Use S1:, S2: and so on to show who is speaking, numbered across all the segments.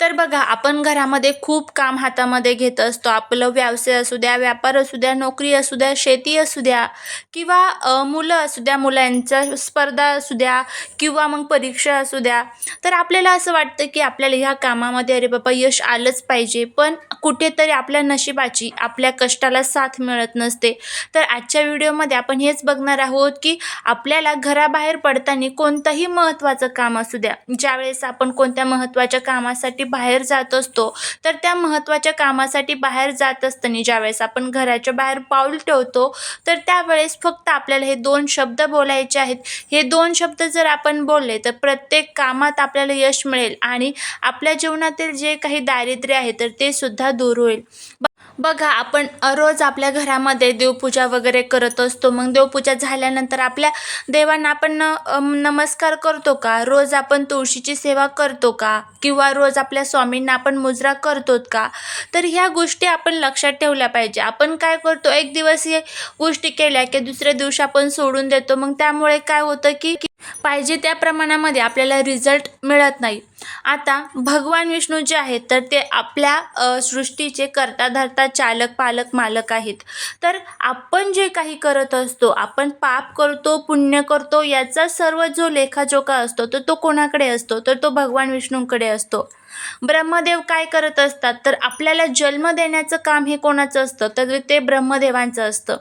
S1: तर बघा आपण घरामध्ये खूप काम हातामध्ये घेत असतो. आपलं व्यवसाय असू द्या व्यापार असू द्या नोकरी असू द्या शेती असू द्या किंवा मुलं असू द्या मुलांच्या स्पर्धा असू द्या किंवा मग परीक्षा असू द्या तर आपल्याला असं वाटतं की आपल्याला ह्या कामामध्ये अरे बाबा यश आलंच पाहिजे. पण कुठेतरी आपल्या नशिबाची आपल्या कष्टाला साथ मिळत नसते. तर आजच्या व्हिडिओमध्ये आपण हेच बघणार आहोत की आपल्याला घराबाहेर पडताना कोणतंही महत्त्वाचं काम असू द्या. ज्यावेळेस आपण कोणत्या महत्त्वाच्या कामासाठी बाहेर जात असतो तर त्या महत्त्वाच्या कामासाठी बाहेर जात असताना ज्यावेळेस आपण घराच्या बाहेर पाऊल ठेवतो तर त्यावेळेस फक्त आपल्याला हे दोन शब्द बोलायचे आहेत. हे दोन शब्द जर आपण बोलले तर प्रत्येक कामात आपल्याला यश मिळेल आणि आपल्या जीवनातील जे काही दारिद्र्य आहे तर ते सुद्धा दूर होईल. बघा आपण रोज आपल्या घरामध्ये देवपूजा वगैरे करत असतो. मग देवपूजा झाल्यानंतर आपल्या देवांना आपण नमस्कार करतो का? रोज आपण तुळशीची सेवा करतो का? किंवा रोज आपल्या स्वामींना आपण मुजरा करतो का? तर ह्या गोष्टी आपण लक्षात ठेवल्या पाहिजे. आपण काय करतो? एक दिवस हे गोष्टी केल्या की दुसऱ्या दिवशी आपण सोडून देतो. मग त्यामुळे काय होतं की पाहिजे त्या प्रमाणामध्ये आपल्याला रिझल्ट मिळत नाही. आता भगवान विष्णू जे आहेत तर ते आपल्या सृष्टीचे करता धरता चालक पालक मालक आहेत. तर आपण जे काही करत असतो आपण पाप करतो पुण्य करतो याचा सर्व जो लेखाजोखा असतो तर तो कोणाकडे असतो? तर तो भगवान विष्णूंकडे असतो. ब्रह्मदेव काय करत असतात? तर आपल्याला जन्म देण्याचं काम हे कोणाचं असतं? तर ते ब्रह्मदेवांचं असतं.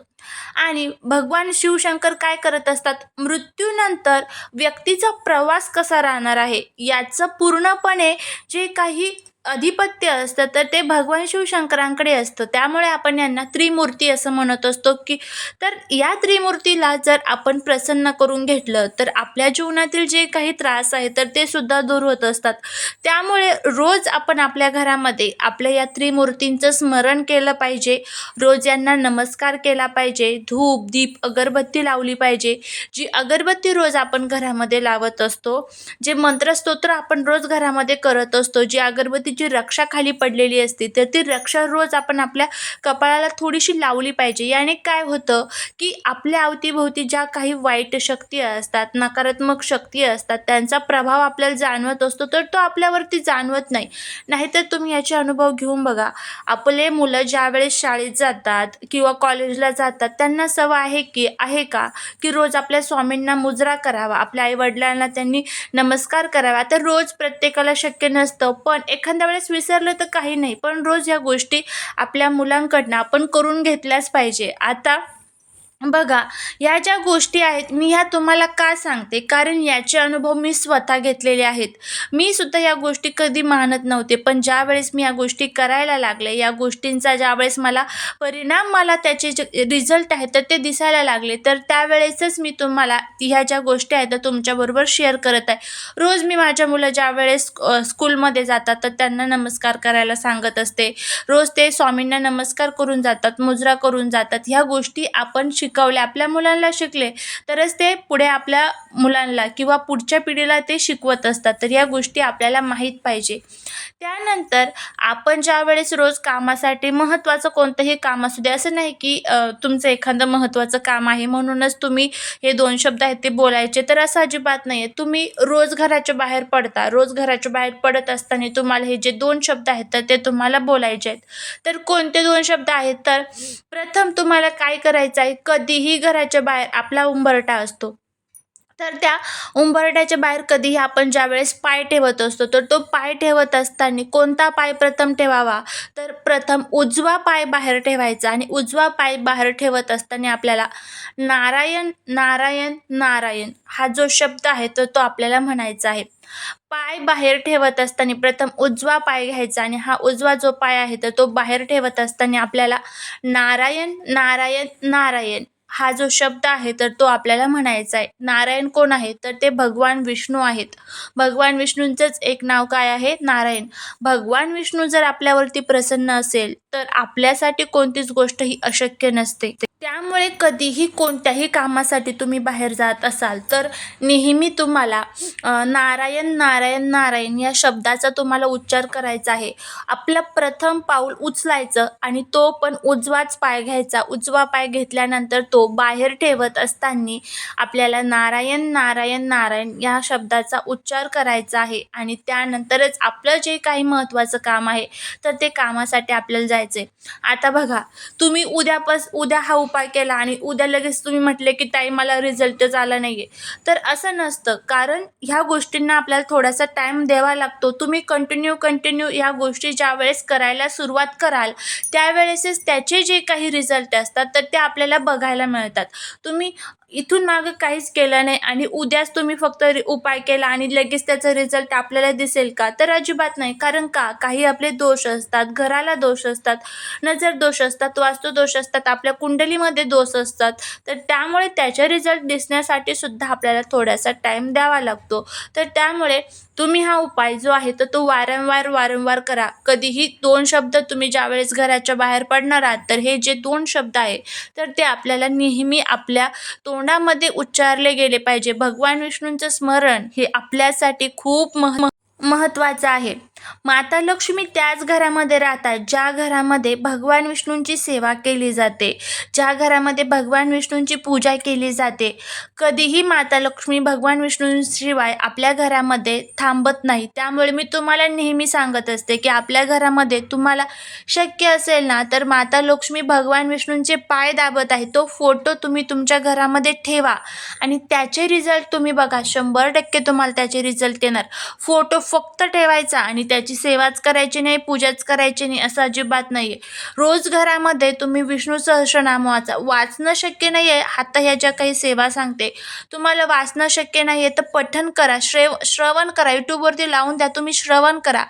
S1: आणि भगवान शिवशंकर काय करत असतात? मृत्यूनंतर व्यक्तीचा प्रवास कसा राहणार आहे? याचं पूर्णपणे जे काही अधिपत्य असतं तर ते भगवान शिवशंकरांकडे असतं. त्यामुळे आपण यांना त्रिमूर्ती असं म्हणत असतो की तर या त्रिमूर्तीला जर आपण प्रसन्न करून घेतलं तर आपल्या जीवनातील जे काही त्रास आहे तर ते सुद्धा दूर होत असतात. त्यामुळे रोज आपण आपल्या घरामध्ये आपल्या या त्रिमूर्तींचं स्मरण केलं पाहिजे. रोज यांना नमस्कार केला पाहिजे. धूप दीप अगरबत्ती लावली पाहिजे. जी अगरबत्ती रोज आपण घरामध्ये लावत असतो जे मंत्रस्तोत्र आपण रोज घरामध्ये करत असतो जी अगरबत्ती जी रक्षा खाली पडलेली असते तर ती रक्षा रोज आपण आपल्या कपाळाला थोडीशी लावली पाहिजे. याने काय होतं की आपल्या अवतीभोवती ज्या काही वाईट शक्ती असतात नकारात्मक शक्ती असतात त्यांचा प्रभाव आपल्याला जाणवत असतो तर तो आपल्यावरती जाणवत नाही. नाहीतर तुम्ही याचे अनुभव घेऊन बघा. आपले मुलं ज्यावेळेस शाळेत जातात किंवा कॉलेजला जातात त्यांना सवय आहे की आहे का की रोज आपल्या स्वामींना मुजरा करावा आपल्या आईवडिलांना त्यांनी नमस्कार करावा. तर रोज प्रत्येकाला शक्य नसतं पण एखाद्या वेळेस विसरलं तर काही नाही. पण रोज ह्या गोष्टी आपल्या मुलांकडनं आपण करून घेतल्याच पाहिजे. आता बघा या ज्या गोष्टी आहेत मी ह्या तुम्हाला का सांगते? कारण याचे अनुभव मी स्वतः घेतलेले आहेत. मी सुद्धा या गोष्टी कधी मानत नव्हते पण ज्या वेळेस मी या गोष्टी करायला लागले या गोष्टींचा ज्यावेळेस मला परिणाम मला त्याचे जे रिझल्ट आहेत तर ते दिसायला लागले. तर त्यावेळेसच मी तुम्हाला ह्या ज्या गोष्टी आहेत त्या तुमच्याबरोबर शेअर करत आहे. रोज मी माझ्या मुलं ज्या वेळेस स्कूलमध्ये जातात तर त्यांना नमस्कार करायला सांगत असते. रोज ते स्वामींना नमस्कार करून जातात मुजरा करून जातात. ह्या गोष्टी आपण शिक शिकवले आपल्या मुलांना शिकले तरच ते पुढे आपल्या मुलांना किंवा पुढच्या पिढीला ते शिकवत असतात. तर या गोष्टी आपल्याला माहीत पाहिजे. त्यानंतर आपण ज्या वेळेस रोज कामासाठी महत्त्वाचं कोणतंही काम असू दे असं नाही की तुमचं एखादं महत्त्वाचं काम आहे म्हणूनच तुम्ही हे दोन शब्द आहेत ते बोलायचे तर असं अजिबात नाही आहे तुम्ही रोज घराच्या बाहेर पडता. रोज घराच्या बाहेर पडत असताना तुम्हाला हे जे दोन शब्द आहेत तर ते तुम्हाला बोलायचे आहेत. तर कोणते दोन शब्द आहेत? तर प्रथम तुम्हाला काय करायचं आहे? कधीही घराच्या बाहेर आपला उंबरठा असतो. तर त्या उंबरठ्याच्या बाहेर कधीही आपण ज्यावेळेस पाय ठेवत असतो तर तो पाय ठेवत असताना कोणता पाय प्रथम ठेवावा? तर प्रथम उजवा पाय बाहेर ठेवायचा आणि उजवा पाय बाहेर ठेवत असताना आपल्याला नारायण नारायण नारायण हा जो शब्द आहे तर तो आपल्याला म्हणायचा आहे. पाय बाहेर ठेवत असताना प्रथम उजवा पाय घ्यायचा आणि हा उजवा जो पाय आहे तर तो बाहेर ठेवत असताना आपल्याला नारायण नारायण नारायण हा जो शब्द आहे तर तो आपल्याला म्हणायचा आहे. नारायण कोण आहे? तर ते भगवान विष्णू आहेत. भगवान विष्णूंचंच एक नाव काय आहे? नारायण. भगवान विष्णू जर आपल्यावरती प्रसन्न असेल तर आपल्यासाठी कोणतीच गोष्ट ही अशक्य नसते. त्यामुळे कधीही कोणत्याही कामासाठी तुम्ही बाहेर जात असाल तर नेहमी तुम्हाला नारायण नारायण नारायण या शब्दाचा तुम्हाला उच्चार करायचा आहे. आपलं प्रथम पाऊल उचलायचं आणि तो पण उजवाच पाय घ्यायचा. उजवा पाय घेतल्यानंतर तो बाहेर ठेवत असताना आपल्याला नारायण नारायण नारायण या शब्दाचा उच्चार करायचा आहे. आणि त्यानंतरच आपलं जे काही महत्त्वाचं काम आहे तर ते कामासाठी आपल्याला जायचं करायचे. आता बघा तुम्ही उद्यापास उद्या हा उपाय केला आणि उद्या लगेच तुम्ही म्हटले की ताई मला रिझल्टच आला नाही आहे तर असं नसतं. कारण ह्या गोष्टींना आपल्याला थोडासा टाईम द्यावा लागतो. तुम्ही कंटिन्यू कंटिन्यू ह्या गोष्टी ज्या वेळेस करायला सुरुवात कराल त्यावेळेसच त्याचे जे काही रिझल्ट असतात तर ते आपल्याला बघायला मिळतात. तुम्ही इथून मागं काहीच केलं नाही आणि उद्याच तुम्ही फक्त रि- उपाय केला आणि लगेच त्याचा रिझल्ट आपल्याला दिसेल का? तर अजिबात नाही. कारण का? काही आपले दोष असतात घराला दोष असतात नजर दोष असतात वास्तू दोष असतात आपल्या कुंडलीमध्ये दोष असतात. तर त्यामुळे त्याच्या रिझल्ट दिसण्यासाठी सुद्धा आपल्याला थोडासा टाईम द्यावा लागतो. तर त्यामुळे तुम्ही हा उपाय जो आहे तर तो वारंवार वारंवार करा. कधीही दोन शब्द तुम्ही ज्यावेळेस घराच्या बाहेर पडणार आहात तर हे जे दोन शब्द आहे तर ते आपल्याला नेहमी आपल्या तो तोंडामध्ये उच्चारले गेले पाहिजे. भगवान विष्णूंचं स्मरण हे आपल्यासाठी खूप मह महत्त्वाचं आहे. माता लक्ष्मी त्याच घरामध्ये राहतात ज्या घरामध्ये भगवान विष्णूंची सेवा केली जाते. ज्या घरामध्ये भगवान विष्णूंची पूजा केली जाते. कधीही माता लक्ष्मी भगवान विष्णूंशिवाय आपल्या घरामध्ये थांबत नाही. त्यामुळे मी तुम्हाला नेहमी सांगत असते की आपल्या घरामध्ये तुम्हाला शक्य असेल ना तर माता लक्ष्मी भगवान विष्णूंचे पाय दाबत आहे. तो फोटो तुम्ही तुमच्या घरामध्ये ठेवा आणि त्याचे रिझल्ट तुम्ही बघा. शंभर टक्के तुम्हाला त्याचे रिझल्ट येणार. फोटो फक्त ठेवायचा आणि त्याची सेवाच करायची नाही पूजाच करायची नाही असं अजिबात नाही आहे रोज घरामध्ये तुम्ही विष्णू सहस्रनाम वाचा वाचणं शक्य नाही आहे आता ह्या ज्या काही सेवा सांगते तुम्हाला वाचणं शक्य नाही आहे तर पठन करा श्रेव श्रवण करा यूट्यूबवरती लावून द्या तुम्ही श्रवण करा.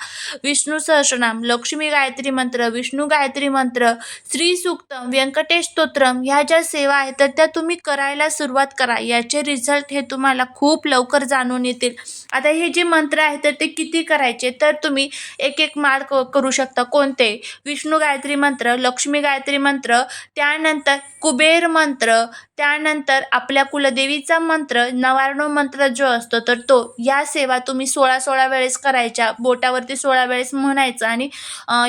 S1: विष्णू सहस्रनाम लक्ष्मी गायत्री मंत्र विष्णू गायत्री मंत्र श्री सूक्तम व्यंकटेश स्तोत्रम ह्या ज्या सेवा आहेत तर त्या तुम्ही करायला सुरुवात करा. याचे रिझल्ट हे तुम्हाला खूप लवकर जाणून येतील. आता हे जे मंत्र आहेत तर ते किती करायचे? तर तुम्ही एक एक माळ क करू शकता. कोणते? विष्णू गायत्री मंत्र लक्ष्मी गायत्री मंत्र त्यानंतर कुबेर मंत्र त्यानंतर आपल्या कुलदेवीचा मंत्र नवारणो मंत्र जो असतो तर तो. या सेवा तुम्ही सोळा सोळा वेळेस करायच्या. बोटावरती सोळा वेळेस म्हणायचं आणि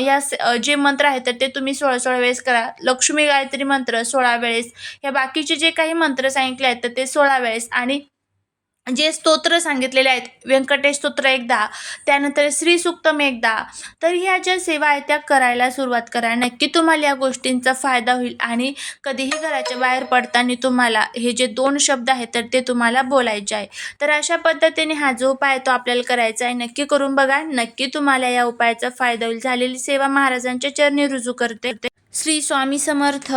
S1: या से- जे मंत्र आहेत तर ते तुम्ही सोळा सोळा वेळेस करा. लक्ष्मी गायत्री मंत्र सोळा वेळेस. ह्या बाकीचे जे काही मंत्र सांगितले आहेत तर ते सोळा वेळेस. आणि जे स्तोत्र सांगितलेले आहेत व्यंकटेश स्तोत्र एकदा त्यानंतर श्री सुक्तम एकदा तर ह्या ज्या सेवा आहेत त्या करायला सुरुवात करा. नक्की तुम्हाला या गोष्टींचा फायदा होईल आणि कधीही घराच्या बाहेर पडताना तुम्हाला हे जे दोन शब्द आहेत तर ते तुम्हाला बोलायचे आहे. तर अशा पद्धतीने हा जो उपाय आहे तो आपल्याला करायचा आहे. नक्की करून बघा. नक्की तुम्हाला या उपायाचा फायदा होईल. झालेली सेवा महाराजांच्या चरणी रुजू करते. श्री स्वामी समर्थ.